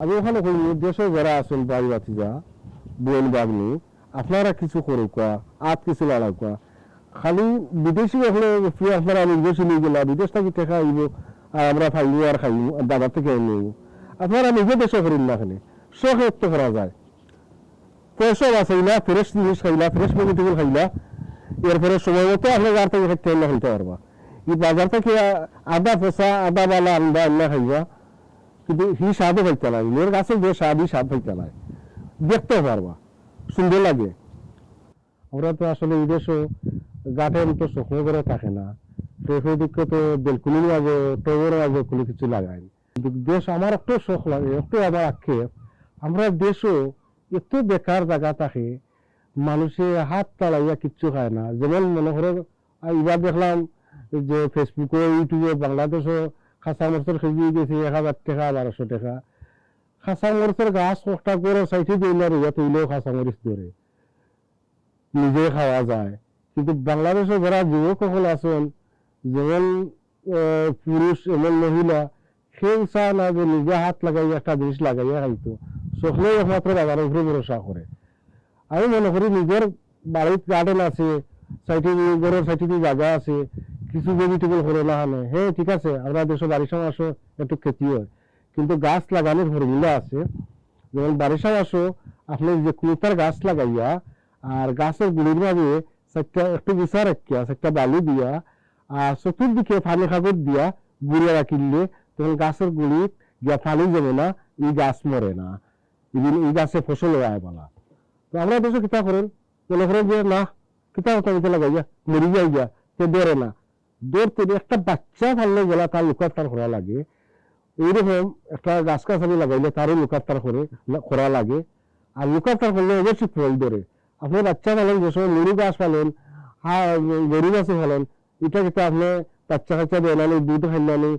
আমি ওখানে কই দেশে যারা আছেন বাড়ি বাতিজা বোন বাগনি, আপনারা কিছু করুকা আত কিছু লাড়াকা খালি বিদেশি হলে আপনারা বিদেশি নিয়ে গেলা বিদেশ থেকে টেকা আইব, আর আমরা খাইব আর খাইব, আর বাজার থেকে নিব আপনারা নিজে দেশে করেন না খালি একটু করা যায়। পয়সা বাঁচাইলা ফ্রেশ জিনিস খাইলা, ফ্রেশ ভেজিটেবল খাইলা, এরপরে সময় মতো আপনার গার থেকে খাইতে পারবা। এই বাজার থেকে আদা পয়সা আদা, বালা আন্দা আন্না খাইবা। কিন্তু হি স্বাদও পাইতে নাই মেয়ের গাছে যে স্বাদ হি স্বাদ পাইতে নাই। দেখতে পারবা, সুন্দর লাগে। আমরা তো আসলে এই দেশও গাটের তো স্বপ্ন করে থাকে না। তো সেই দিকে তো বেলকুনির মাঝে টবের মাঝে কোনো কিছু লাগাই দেশ আমার একটু শখ লাগে, একটু আমার আক্ষেপ। আমরা দেশও এত বেকার জায়গা থাকে, মানুষে হাত তাড়াইয়া কিচ্ছু খায় না। যেমন মনে করে এবার দেখলাম যে ফেসবুকে ইউটিউবে বাংলাদেশও খাসা মরচের কেজি গেছে টাকা, বারোশো টাকা। খাসা মরচের গাছ কষ্টা করে আর তৈলেও খাসা মরিচ ধরে। নিজে খাওয়া যায়। কিন্তু বাংলাদেশে যারা যুবক সকল আছেন, যেমন পুরুষ এমন মহিলা সেও চায় না যে নিজে হাত লাগাই একটা জিনিস লাগাইয়া খাইতো। সকলেই একমাত্র বাজারের উপরে ভরসা করে। আমি মনে করি নিজের বাড়ির গার্ডেন আছে সাইটে ঘরের সাইটে জায়গা আছে কিছু ভেজিটেবল করে না হলে। হ্যাঁ ঠিক আছে, আমরা দেশে বাড়ির সময় আসো, একটু খেতে হয়। কিন্তু গাছ লাগানোর ফর্মুলা আছে। যেমন বাড়ির সময় আসো, আপনি যে কুতার গাছ লাগাইয়া, আর গাছের গুড়ির মাঝে একটা একটু বিচার রাখিয়া একটা বালি দিয়া, আর চতুর্দিকে পানি কাগজ দিয়া গুড়িয়া রাখিলে, তখন গাছের গুড়ি গিয়া পানি যাবে না, এই গাছ মরে না। এই গাছে ফসল হয় বলা। তো আমরা দেশে কিতা করেন? মনে করেন যে, না, কিতা কথা লাগাইয়া, মরি যাই গিয়া সে ধরে না। দৌড়তে একটা বাচ্চা ফাললে গেলা তার লুকাত্তার করা লাগে। এইরকম একটা গাছ গাছালি লাগাইলে তারও লুকাত্তার করে করা লাগে। আর লুকাত্তার করলে অবশ্যই ফল ধরে আপনি বাচ্চা পালেন যে সময় মুড়ি গাছ হ্যাঁ গরু গাছে পালেন এটা কিন্তু আপনি বাচ্চা কাচ্চা দেন আনি দুধ খাইলানি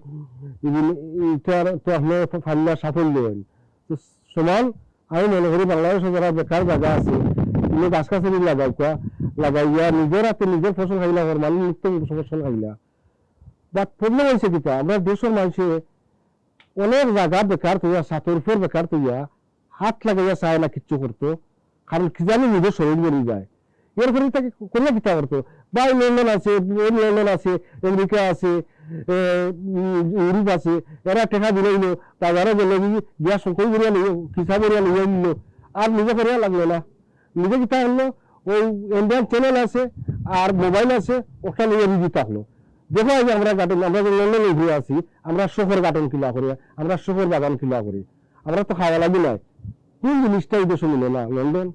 এটার তো আপনি ফাল্লা সাফল্য দেন তো সমান আমি মনে করি বাংলাদেশে যারা বেকার জায়গা আছে। গাছ গাছালি লাগাই লাগাইয়া নিজের হাতে নিজের ফসল খাইলা ঘর মানুষ নিত্য ফসল খাইলা বাট প্রবলেম হয়েছে কিতা আমরা দেশের মানুষে অনেক জায়গা বেকার তৈয়া সাতর উপর বেকার তৈয়া হাত লাগাইয়া চায় না কিচ্ছু করতো কারণ কি জানি নিজের শরীর বেরিয়ে যায় এরপরে তাকে কোনো কিতা করতো বা লন্ডন আছে লন্ডন আছে আমেরিকা আছে ইউরোপ আছে এরা টেকা নিল বাজারে গেলে গিয়া সকল করিয়া নিল কিসা করিয়া নিয়ে নিল আর নিজে করিয়া লাগল না নিজে কিতা হলো ওই ইন্ডিয়ান চ্যানেল আছে আর মোবাইল আছে ওটা নিয়ে রিভিউ থাকল দেখো আজ আমরা গার্ডেন আমরা যে লন্ডনে ঘুরে আছি আমরা শহর গার্ডেন কিলা করি, আমরা শহর বাগান কিলা করি। আমরা তো খাওয়া লাগি নাই। কোন জিনিসটা এই দেশে মিলে না? লন্ডন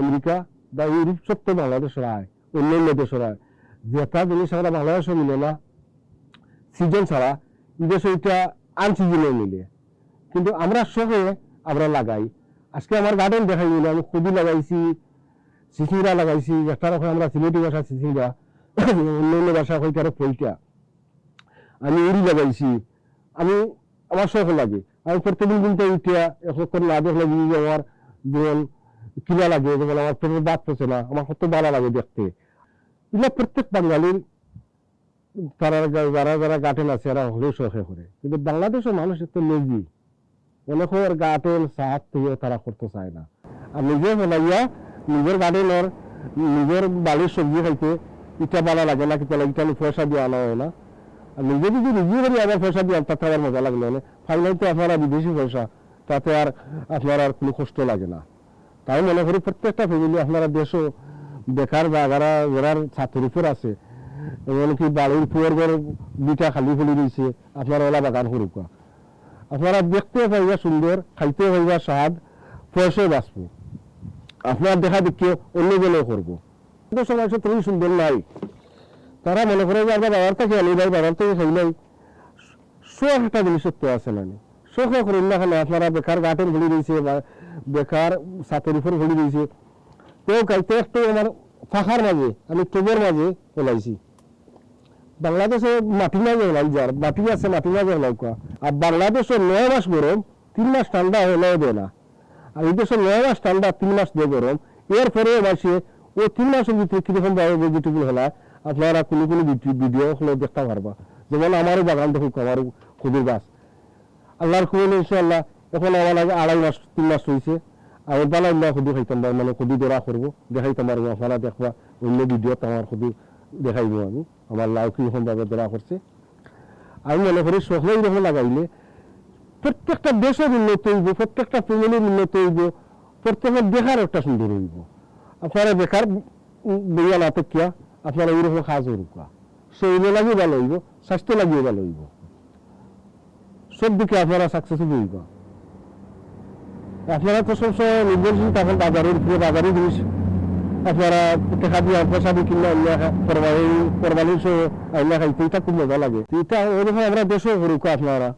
আমেরিকা বা ইউরোপ তো বাংলাদেশের আয় অন্যান্য দেশের আয় যেটা জিনিস আমরা বাংলাদেশে মিলে না। সিজন ছাড়া দেশে এটা আনসিজনে মিলে। কিন্তু আমরা শখে আমরা লাগাই। আজকে আমার গার্ডেন দেখাই আমি কবি লাগাইছি চিচিঙ্গা লাগাইছি, একটা রকম আমরা সিলেটি ভাষা চিচিঙ্গা অন্য ভাষা হইতে আরও পইটা আমি উড়ি লাগাইছি, আমি, আমার শখ লাগে। আমি প্রত্যেকদিন কিন্তু উঠিয়া এখন না দেখলে যদি আমার যেমন কিনা লাগে যেমন আমার পেটের দাঁত পচে না, আমার কত ভালো লাগে দেখতে। এগুলো প্রত্যেক বাঙালির তারা যারা যারা গার্ডেন আছে এরা হলেও শখে করে। কিন্তু বাংলাদেশের মানুষ একটু লেজি অনেকের গার্ডেন সাহায্য তারা করতে চায় না। আর নিজে বলাইয়া নিজের গার্ডেনের নিজের বাড়ির সবজি খাইতে ইটা ভালো লাগে না কিন্তু ইটা পয়সা দিয়ে আনা হয় না। আর নিজে যদি নিজে করে আবার পয়সা দিয়ে, তাতে আবার মজা লাগল না? ফাইনাল তো আপনারা বিদেশি পয়সা তাতে আর আপনার আর কোনো কষ্ট লাগে না। তাই মনে করি প্রত্যেকটা ফ্যামিলি আপনারা দেশও বেকার জায়গারা যারা ছাত্রের উপর আছে। এমনকি বাড়ির পুয়ের ঘর দুইটা খালি ফেলে দিয়েছে আপনারা ওলা বাগান করুকা আপনারা দেখতে পাইবা সুন্দর খাইতে পাইবা স্বাদ পয়সাও বাঁচবো। আপনার দেখা দেখে অন্য জনেও করব। কিন্তু সমাজ তুমি সুন্দর নাই। তারা মনে করে যে আমরা বাবার থেকে আনি ভাই বাবার থেকে খাইলাই শখ একটা জিনিস সত্য আছে না শখ করেন না কেন আপনারা বেকার গার্ডেন ঘুরে দিয়েছে বা বেকার সাতের উপর ঘুরে দিয়েছে। কেউ কাইতে একটু আমার ফাঁকার মাঝে, আমি টবের মাঝে ওলাইছি। বাংলাদেশে মাটি মাঝে ওলাই যার, মাটি আছে, মাটি মাঝে ওলাউকা আর বাংলাদেশে নয় মাস গরম, তিন মাস ঠান্ডা হলেও দেয় না আর এই দেশে নয় তিন মাস দিয়ে গরম। এরপরে মাসে ওই তিন মাসের ভিতরে কীরকম ভেজিটেবল হলা, আপনারা কোনো কোনো ভিডিও হলে দেখতে পারবা। যেমন আমারও বাগান দেখুক আমার খুবই গাছ। আল্লাহর খুবই ইনশাল্লাহ এখন আমার লাগে আড়াই মাস, তিন মাস হয়েছে আমি বালাই না খুদি খাইতাম মানে খুদি দরা করব, দেখাইতাম পারব আপনারা দেখবা, অন্য ভিডিওতে আমার খুদি দেখাইবো আমি। আমার লাউ কীরকম ভাবে দরা করছে। আমি মনে করি সকলে এরকম লাগাইলে প্রত্যেকটা দেশের উন্নত হইব, প্রত্যেকটা ফ্যামিলির উন্নত হইব, প্রত্যেকের দেখার একটা সুন্দর হইব। আপনারা বেকার বইয়া না থাকিয়া আপনারা ওইরকম কাজ করুকা শরীর লাগিয়ে ভালো হইব, স্বাস্থ্য লাগিয়ে ভালো হইব। সব দিকে আপনারা সাকসেসফুল হইব। আপনারা তো সবসময় নির্ভরশীল তখন বাজারের উপরে, বাজারের জিনিস আপনারা টাকা দিয়ে পয়সা দিয়ে কিনলে অন্য কোরবানি কোরবানির সময় অন্য খাইতে এটা খুব মজা লাগে তো এটা ওরকম আমরা দেশও করুক আপনারা